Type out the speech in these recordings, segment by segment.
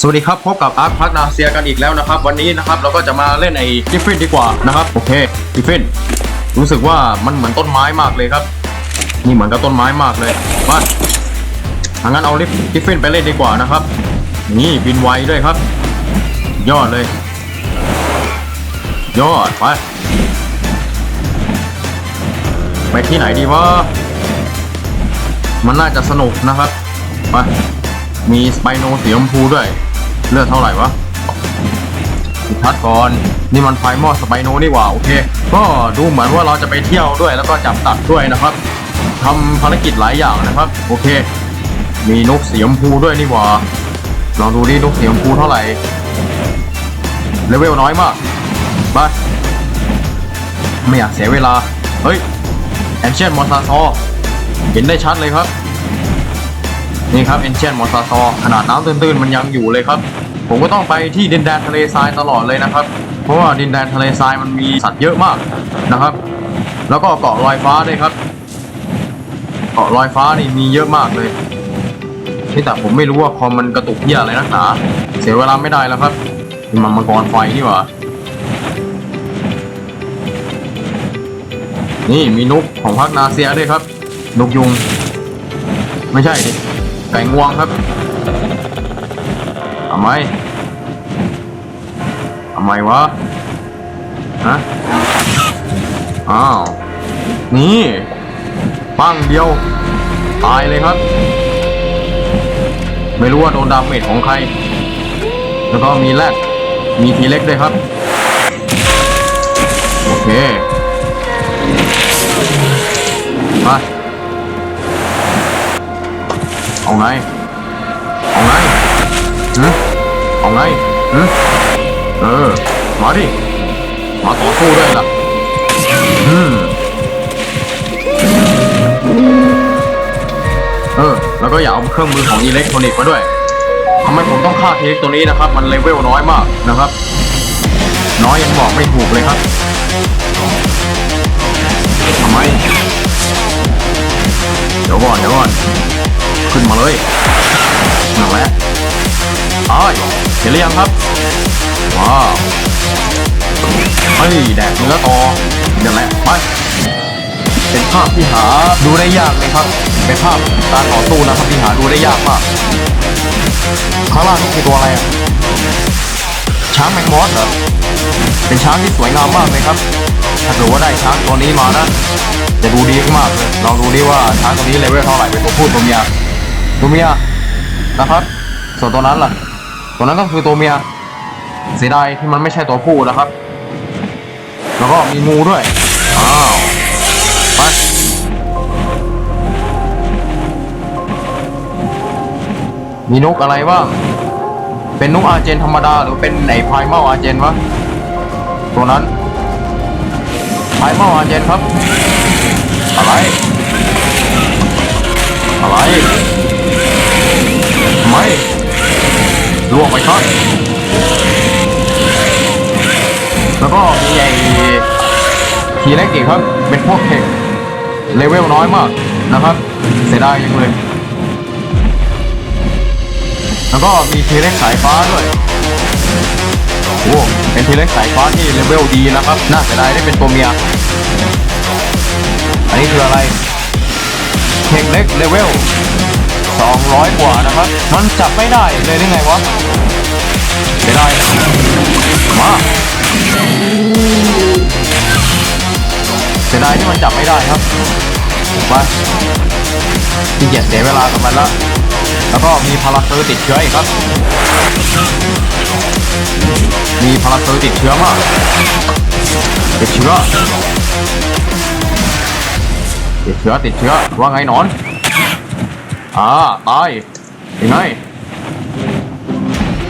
สวัสดีครับ พบกับอาร์คพักนาเซียกันอีกแล้วนะครับ วันนี้นะครับเราก็จะมาเล่นไอ้กิฟฟินดีกว่านะครับ โอเคกิฟฟินรู้สึกว่ามันเหมือนต้นไม้มากเลยครับ นี่เหมือนกับต้นไม้มากเลยมาทางั้นเอาลิฟกิฟฟินไปเล่นดีกว่านะครับ นี่บินไวด้วยครับ ยอดเลย ยอดไปไปที่ไหนดีวะมันน่าจะสนุกนะครับไปมีสไปโนสีชมพูด้วย เลือดเท่าไหร่วะทัดก่อน นี่มันไฟมอสไปโนนี่หว่า โอเค ก็ดูเหมือนว่าเราจะไปเที่ยวด้วยแล้วก็จับตัดด้วยนะครับทำภารกิจหลายอย่างนะครับ โอเค มีนกเสีชมพูด้วยนี่หว่าลองดูดินกเสีชมพูเท่าไหร่ เลเวลน้อยมากไปไม่อยากเสียเวลา เฮ้ยแอนเชียนมอสซาซอเห็นได้ชัดเลยครับ นี่ครับเอนเชียนมอสซอขนาดน้ำตื้นๆมันยังอยู่เลยครับ ผมก็ต้องไปที่ดินแดนทะเลทรายตลอดเลยนะครับ เพราะว่าดินแดนทะเลทรายมันมีสัตว์เยอะมากนะครับ แล้วก็เกาะลอยฟ้าด้วยครับ เกาะลอยฟ้านี่มีเยอะมากเลยที่แต่ผมไม่รู้ว่าคอมมันกระตุกเหี้ยอะไรนักหนาเสียเวลาไม่ได้แล้วครับมันมังกรไฟนี่หว่านี่มีนกของพักนาเซียด้วยครับ นกยุง ไม่ใช่ดิ ไก่งวงครับทำไมทำไมวะฮะอ้าวนี่ปั้งเดียว ตายเลยครับ ไม่รู้ว่าโดนดาเมจของใคร แล้วก็มีแรดมีทีเล็กด้วยครับ โอเค ไป เอาไง เอาไงหืมเอาไงหืมเออ มาดิ มาต่อสู้ด้วยล่ะอืมเออ แล้วก็อย่าเอาเครื่องมือของอิเล็กทรอนิกส์มาด้วยทำไมผมต้องฆ่าเล็กตัวนี้นะครับ มันเลเวลน้อยมากนะครับ น้อยยังบอกไม่ถูกเลยครับทำไมเดี๋ยวก่อนเดี๋ยวก่อน ขึ้นมาเลยนั่นแหละอ้ายเห็นหรือยังครับว้าวเฮ้ยแดกเนื้อต่อนั่นแหละไปเป็นภาพที่หาดูได้ยากเลยครับ เป็นภาพการต่อสู้นะครับที่หาดูได้ยากมากข้างล่างนี่คือตัวอะไรอะช้างแมงมอสเหรอเป็นช้างที่สวยงามมากเลยครับ ถ้าเกิดว่าได้ช้างตัวนี้มานะจะดูดีมากเลยลองดูดิว่าช้างตัวนี้เลเวลเท่าไหร่เป็นตัวผู้ตัวเมีย ตัวเมียนะครับ ส่วนตัวนั้นล่ะ ตัวนั้นก็คือตัวเมีย เสียดายที่มันไม่ใช่ตัวผู้นะครับ แล้วก็มีงูด้วย อ้าวไปมีนกอะไรบ้าง เป็นนกอาเจนธรรมดาหรือเป็นไหนพายเมาอาเจนวะ ตัวนั้นพายเมาอาเจนครับ อะไร อะไร ไม่ล่วงไปครับแล้วก็มีไอ้ทีเล็กอีกครับ เป็นพวกเทคเลเวลน้อยมากนะครับ เสียดายยังเลย แล้วก็มีทีเล็กสายฟ้าด้วยโอ้เป็นทีเล็กสายฟ้าที่เลเวลดีนะครับ น่าเสียดายได้เป็นตัวเมีย อันนี้คืออะไรเทคเล็กเลเวล 200 กว่านะครับ มันจับไม่ได้เลยได้ไงวะเสียดายมาเสียดายที่มันจับไม่ได้ครับไปที่เกียจเสียเวลากับมันแล้วแล้วก็มีพาราเซอร์ติดเชื้ออีกครับ มีพาราเซอร์ติดเชื้อมากติดเชื้อติดเชื้อติดเชื้อว่าไงหนอน อ่าตายยังไง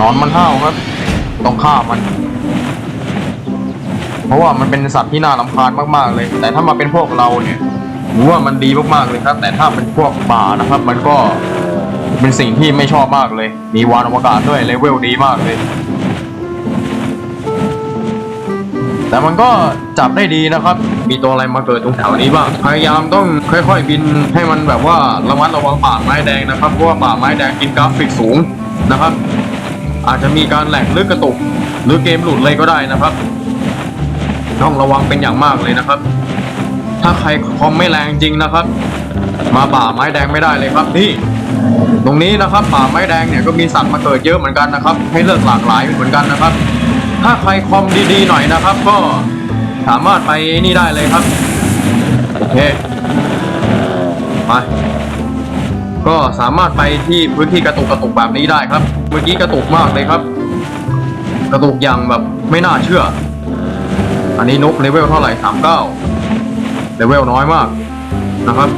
นอนมันห้าวครับ ต้องฆ่ามัน เพราะว่ามันเป็นสัตว์ที่น่าลำคาญมากๆเลย แต่ถ้ามาเป็นพวกเราเนี่ยรู้ว่ามันดีมากๆเลยครับ แต่ถ้าเป็นพวกป่านะครับ มันก็เป็นสิ่งที่ไม่ชอบมากเลย มีวานอวกาศด้วยเลเวลดีมากเลย แต่มันก็จับได้ดีนะครับ มีตัวอะไรมาเกิดตรงแถวนี้บ้าง พยายามต้องค่อย ๆ บินให้มันแบบว่าระมัดระวังป่าไม้แดงนะครับ เพราะว่าป่าไม้แดงกินกราฟิกสูงนะครับ อาจจะมีการแหลกหรือกระตุก หรือเกมหลุดเลยก็ได้นะครับต้องระวังเป็นอย่างมากเลยนะครับ ถ้าใครคอมไม่แรงจริงนะครับ มาป่าไม้แดงไม่ได้เลยครับนี่ตรงนี้นะครับป่าไม้แดงเนี่ยก็มีสัตว์มาเกิดเยอะเหมือนกันนะครับ ให้เลือกหลากหลายเหมือนกันนะครับ ถ้าใครคอมดีๆหน่อยนะครับ ก็สามารถไปนี่ได้เลยครับโอเคไปก็สามารถไปที่พื้นที่กระตุกกระตุกแบบนี้ได้ครับ เมื่อกี้กระตุกมากเลยครับ กระตุกอย่างแบบไม่น่าเชื่อ อันนี้นกเลเวลเท่าไหร่สามเก้าเลเวลน้อยมากนะครับ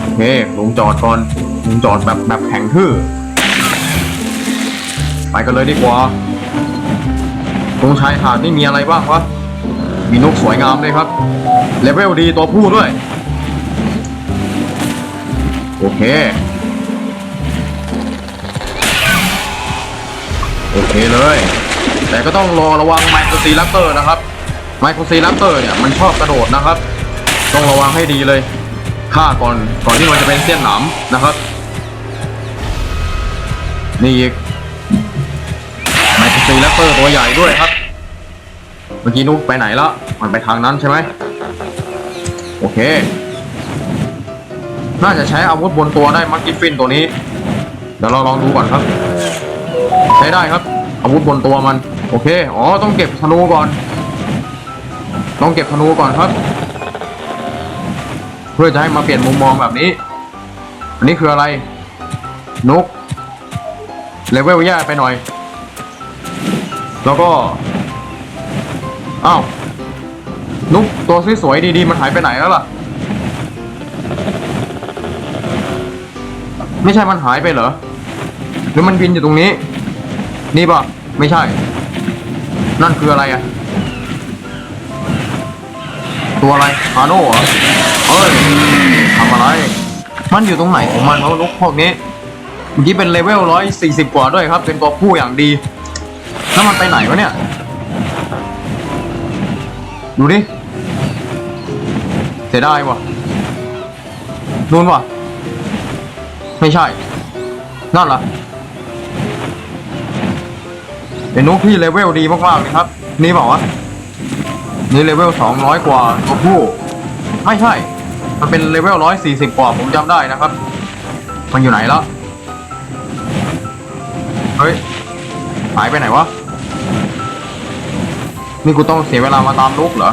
โอเคลงจอดก่อนลงจอดแบบแบบแข็งทื่อไปกันเลยดีกว่า ตรงชายหาดนี่มีอะไรบ้างวะ มีนกสวยงามเลยครับ เลเวลดีตัวผู้ด้วย โอเค โอเคเลย แต่ก็ต้องรอระวังไมโครซีลัปเตอร์นะครับ ไมโครซีลัปเตอร์เนี่ยมันชอบกระโดดนะครับ ต้องระวังให้ดีเลยฆ่าก่อนก่อนที่มันจะเป็นเส้นหนามนะครับ นี่อีก ไมโครซีลัปเตอร์ตัวใหญ่ด้วยครับ เมื่อกี้นุ๊กไปไหนละมันไปทางนั้นใช่ไหมโอเค น่าจะใช้อาวุธบนตัวได้มักกิฟฟินตัวนี้ เดี๋ยวเราลองดูก่อนครับ ใช้ได้ครับ อาวุธบนตัวมัน โอเค อ๋อ ต้องเก็บธนูก่อน ต้องเก็บธนูก่อนครับ เพื่อจะให้มาเปลี่ยนมุมมองแบบนี้ อันนี้คืออะไร นก เลเวลแย่ไปหน่อย แล้วก็อ้าวนุกตัวสวยๆดีๆมันหายไปไหนแล้วล่ะ ไม่ใช่มันหายไปเหรอ หรือมันบินอยู่ตรงนี้ นี่ป่ะ ไม่ใช่ นั่นคืออะไรอะตัวอะไรฮาโน่เหรอเอ้ยทำอะไร มันอยู่ตรงไหนของมันวะนกพวกนี้เมื่อกี้เป็นเลเวลร้อยสี่สิบกว่าด้วยครับ เป็นตัวผู้อย่างดี แล้วมันไปไหนวะเนี่ย ดูดิ เสียดายวะนู่นวะไม่ใช่ นั่นล่ะเป็นนกที่เลเวลดีมากๆเลยครับ นี่บอกว่านี่เลเวลสองร้อยกว่าตัวผู้ ไม่ใช่ มันเป็นเลเวลร้อยสี่สิบกว่าผมจำได้นะครับ มันอยู่ไหนแล้ว เฮ้ย หายไปไหนวะ นี่กูต้องเสียเวลามาตามนกเหรอ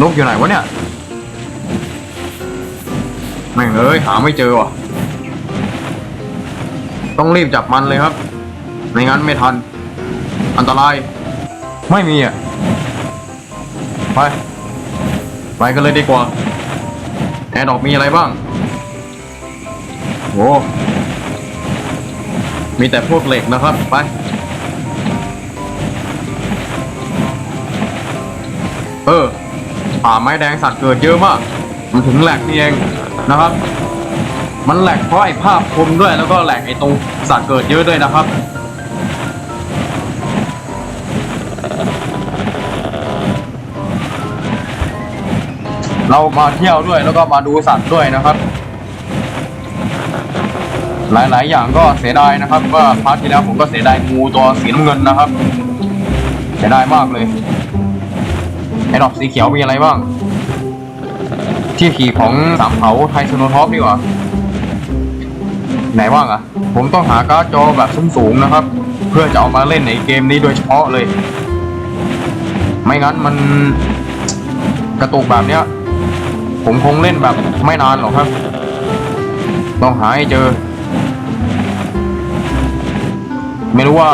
นกอยู่ไหนวะเนี่ย แม่งเอ้ยหาไม่เจอว่ะ ต้องรีบจับมันเลยครับ ไม่งั้นไม่ทัน อันตราย ไม่มีอะ ไป ไปกันเลยดีกว่าแอร์ดอกมีอะไรบ้างโอ้มีแต่พวกเหล็กนะครับ ไป เออป่าไม้แดงสัตว์เกิดเยอะมาก มันถึงแหลกนี่เองนะครับ มันแหลกเพราะไอ้ภาพคมด้วยแล้วก็แหลกไอ้ตรงสัตว์เกิดเยอะด้วยนะครับเรามาเที่ยวด้วยแล้วก็มาดูสัตว์ด้วยนะครับ หลายๆ อย่างก็เสียดายนะครับว่าพาร์ทที่แล้วผมก็เสียดายงูตัวสีน้ำเงินนะครับ เสียดายมากเลย ไอ้ดอกสีเขียวมีอะไรบ้าง ที่ขี่ของสามเผาไทยสโนท็อปดีกว่า ไหนบ้างอะผมต้องหาการ์ดจอแบบสูงๆนะครับ เพื่อจะเอามาเล่นในเกมนี้โดยเฉพาะเลย ไม่งั้นมันกระตุกแบบเนี้ย ผมคงเล่นแบบไม่นานหรอกครับ ต้องหาให้เจอ ไม่รู้ว่า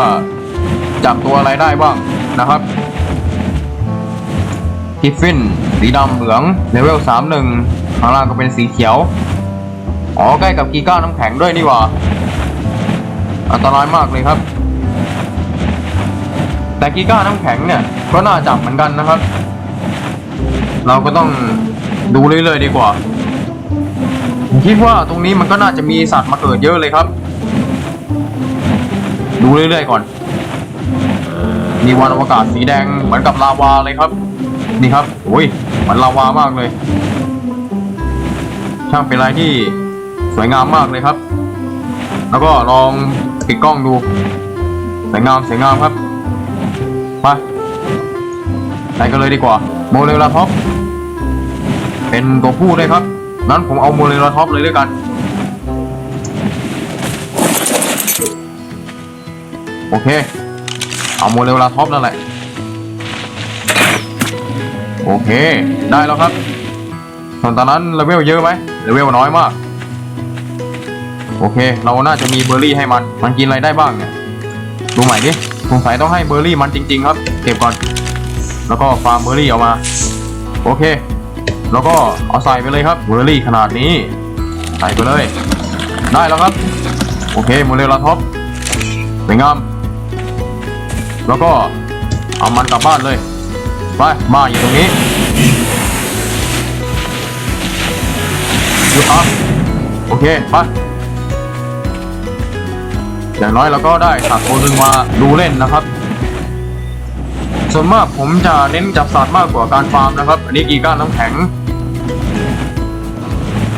จับตัวอะไรได้บ้างนะครับ ทิฟฟิน สีดำเหลืองเลเวลสามหนึ่งข้างล่างก็เป็นสีเขียว อ๋อ ใกล้กับกีก้าน้ำแข็งด้วยนี่หว่า อันตรายมากเลยครับ แต่กีก้าน้ำแข็งเนี่ย ก็น่าจับเหมือนกันนะครับ เราก็ต้องดูเรื่อยๆดีกว่าผมคิดว่าตรงนี้มันก็น่าจะมีสัตว์มาเกิดเยอะเลยครับ ดูเรื่อยๆก่อน มีวันอวกาศสีแดงเหมือนกับลาวาเลยครับ นี่ครับโอ้ยมือนลาวามากเลย ช่างเป็นอะไรที่สวยงามมากเลยครับ แล้วก็ลองปิดกล้องดูสวยงามสวยงามครับไปไปกันเลยดีกว่า โมเลลาท็อปเป็นตัวผู้ด้วยครับ นั้นผมเอาโมเลลาท็อปเลยด้วยกัน โอเค เอาโมเลลาท็อปนั่นแหละ โอเค ได้แล้วครับส่วนตอนนั้นเลเวลเยอะไหมเลเวลน้อยมาก โอเค เราน่าจะมีเบอร์รี่ให้มัน มันกินอะไรได้บ้างเนี่ย ดูใหม่ดิสงสัยต้องให้เบอร์รี่มันจริง ๆ ครับ เก็บก่อน แล้วก็ฟาร์มเบอร์รี่ออกมา โอเค แล้วก็เอาใส่ไปเลยครับ เบอร์รี่ขนาดนี้ ใส่ไปเลย ได้แล้วครับ โอเคโมเลลาท็อปสวยงาม แล้วก็เอามันกลับบ้านเลย ไปบ้าอยู่ตรงนี้หยุดอะโอเคไปอย่างน้อยเราก็ได้สัตว์ตัวหนึ่งมาดูเล่นนะครับ ส่วนมากผมจะเน้นจับสัตว์มากกว่าการฟาร์มนะครับ อันนี้กีก้าน้ำแข็ง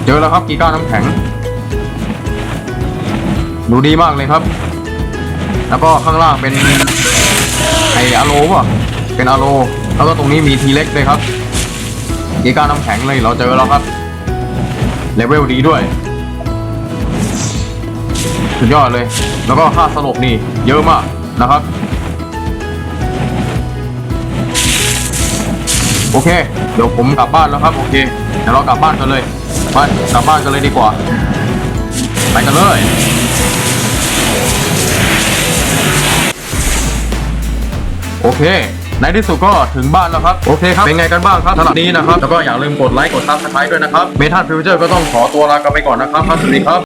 เจอแล้วครับกีก้าน้ำแข็ง ดูดีมากเลยครับ แล้วก็ข้างล่างเป็นไออะโลป่ะเป็นอะโล แล้วก็ตรงนี้มีทีเล็กเลยครับกีก้าน้ำแข็งเลยเราเจอแล้วครับเลเวลดีด้วย สุดยอดเลย แล้วก็ค่าสลบนี่เยอะมากนะครับ โอเค เดี๋ยวผมกลับบ้านแล้วครับ โอเค เดี๋ยวเรากลับบ้านกันเลยไปกลับบ้านกันเลยดีกว่า ไปกันเลยโอเค ในที่สุดก็ถึงบ้านแล้วครับ โอเคครับ เป็นไงกันบ้างครับสำหรับนี้นะครับ แล้วก็อย่าลืมกดไลค์ กดซับสไครต์ด้วยนะครับ เมทัลฟิวเจอร์ก็ต้องขอตัวลากันไปก่อนนะครับ สวัสดีครับ